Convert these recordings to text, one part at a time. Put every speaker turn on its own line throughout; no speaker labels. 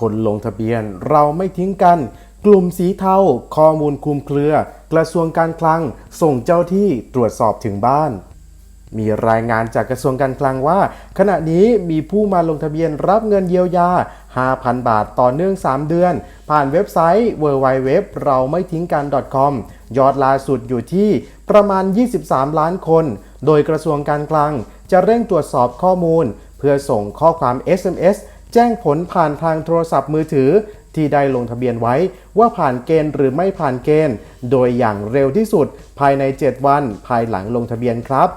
คนลงทะเบียนเราไม่ทิ้งกัน กลุ่มสีเทาข้อมูลคลุมเครือ กระทรวงการคลัง ส่งเจ้าที่ตรวจสอบถึงบ้าน มีรายงานจากกระทรวงการคลังว่า ขณะนี้มีผู้มาลงทะเบียนรับเงินเยียวยา 5,000 บาทต่อเนื่อง 3 เดือน ผ่านเว็บไซต์ www เราไม่ทิ้งกัน .com ยอดล่าสุดอยู่ที่ประมาณ 23 ล้านคน โดยกระทรวงการคลังจะเร่งตรวจสอบข้อมูล เพื่อส่งข้อความ SMS แจ้งผลผ่านทางโทรศัพท์มือถือ ที่ได้ลงทะเบียนไว้ว่าผ่านเกณฑ์หรือไม่ผ่านเกณฑ์ โดยอย่างเร็วที่สุด ภายใน 7 วัน ภายหลังลงทะเบียนครับ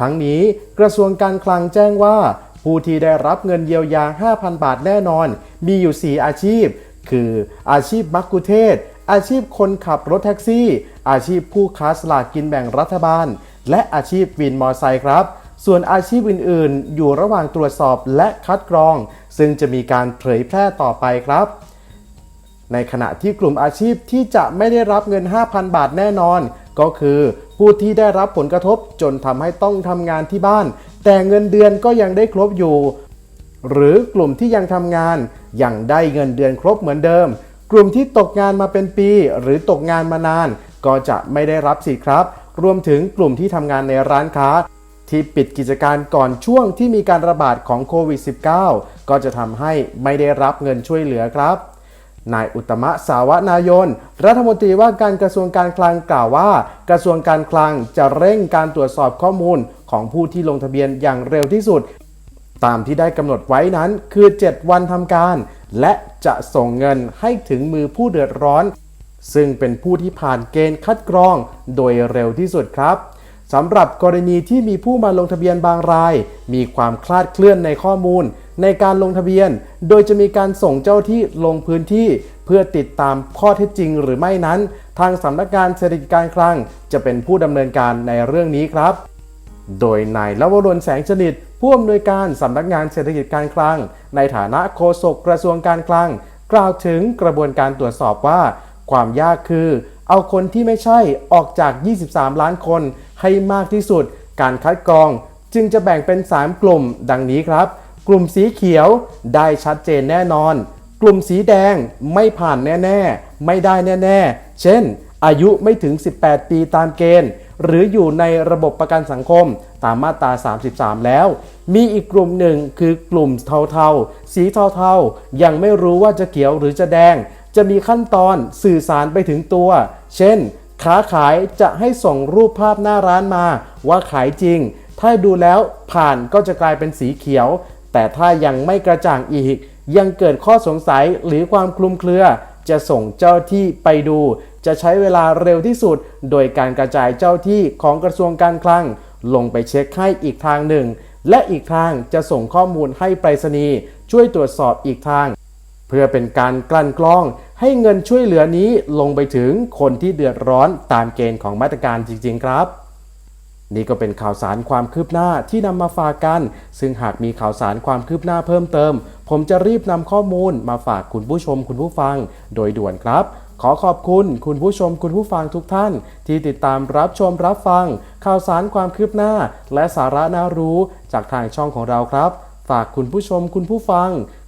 ทั้งนี้กระทรวงการคลังแจ้งว่า ผู้ที่ได้รับเงินเยียวยา 5,000 บาทแน่นอน มีอยู่ 4 อาชีพ คืออาชีพมักคุเทศอาชีพคนขับรถแท็กซี่ อาชีพผู้ค้าสลากกินแบ่งรัฐบาล และอาชีพวินมอเตอร์ไซค์ครับ ส่วนอาชีพอื่นๆ อยู่ระหว่างตรวจสอบและคัดกรอง ซึ่งจะมีการเผยแพร่ต่อไปครับ ในขณะที่กลุ่มอาชีพที่จะไม่ได้รับเงิน 5,000 บาทแน่นอน ก็คือผู้ที่ได้รับผลกระทบจนทำให้ต้องทำงานที่บ้าน แต่เงินเดือนก็ยังได้ครบอยู่ หรือกลุ่มที่ยังทำงาน ยังได้เงินเดือนครบเหมือนเดิม กลุ่มที่ตกงานมาเป็นปี หรือตกงานมานาน ก็จะไม่ได้รับสิทธิ์ครับ รวมถึงกลุ่มที่ทำงานในร้านค้า ที่ปิดกิจการก่อนช่วงที่มีการระบาดของโควิด -19 ก็จะทำให้ไม่ได้รับเงินช่วยเหลือครับนายอุตมะสาวนายน รัฐมนตรีว่าการกระทรวงการคลังกล่าวว่า กระทรวงการคลังจะเร่งการตรวจสอบข้อมูลของผู้ที่ลงทะเบียนอย่างเร็วที่สุด ตามที่ได้กำหนดไว้นั้นคือ 7 วันทำการ และจะส่งเงินให้ถึงมือผู้เดือดร้อน ซึ่งเป็นผู้ที่ผ่านเกณฑ์คัดกรองโดยเร็วที่สุดครับ สำหรับกรณีที่มีผู้มาลงทะเบียนบางราย มีความคลาดเคลื่อนในข้อมูล ในการลงทะเบียน โดยจะมีการส่งเจ้าที่ลงพื้นที่ เพื่อติดตามข้อเท็จจริงหรือไม่นั้น ทางสำนักงานเศรษฐกิจการคลัง จะเป็นผู้ดำเนินการในเรื่องนี้ครับ โดยนายลวรนแสงชนิดผู้อำนวยการสำนักงานเศรษฐกิจการคลัง ในฐานะโฆษกกระทรวงการคลัง กล่าวถึงกระบวนการตรวจสอบว่า ความยากคือ เอาคนที่ไม่ใช่ออกจาก 23 ล้านคน ให้มากที่สุด การคัดกรองจึงจะแบ่งเป็น 3 กลุ่มดังนี้ครับ กลุ่มสีเขียวได้ชัดเจนแน่นอน กลุ่มสีแดงไม่ผ่านแน่ ๆ ไม่ได้แน่ ๆ เช่น อายุไม่ถึง 18 ปีตามเกณฑ์ หรืออยู่ในระบบประกันสังคมตามมาตรา 33 แล้ว มีอีกกลุ่มหนึ่งคือกลุ่มเทาๆ สีเทาๆ ยังไม่รู้ว่าจะเขียวหรือจะแดง จะมีขั้นตอนสื่อสารไปถึงตัว เช่น ค้าขายจะให้ส่งรูปภาพหน้าร้านมา ว่าขายจริง ถ้าดูแล้วผ่านก็จะกลายเป็นสีเขียว แต่ถ้ายังไม่กระจ่างอีก ยังเกิดข้อสงสัยหรือความคลุมเครือ จะส่งเจ้าที่ไปดู จะใช้เวลาเร็วที่สุด โดยการกระจายเจ้าที่ของกระทรวงการคลัง ลงไปเช็คให้อีกทางหนึ่ง และอีกทางจะส่งข้อมูลให้ไปรษณีย์ช่วยตรวจสอบอีกทาง เพื่อเป็นการกลั่นกรอง ให้เงินช่วยเหลือนี้ลงไปถึงคนที่เดือดร้อนตามเกณฑ์ของมาตรการจริง ๆ ครับ นี่ก็เป็นข่าวสารความคืบหน้าที่นำมาฝากกัน ซึ่งหากมีข่าวสารความคืบหน้าเพิ่มเติม ผมจะรีบนำข้อมูลมาฝากคุณผู้ชมคุณผู้ฟัง โดยด่วนครับ ขอขอบคุณคุณผู้ชมคุณผู้ฟังทุกท่าน ที่ติดตามรับชมรับฟัง ข่าวสารความคืบหน้า และสาระน่ารู้จากทางช่องของเราครับ ฝากคุณผู้ชมคุณผู้ฟัง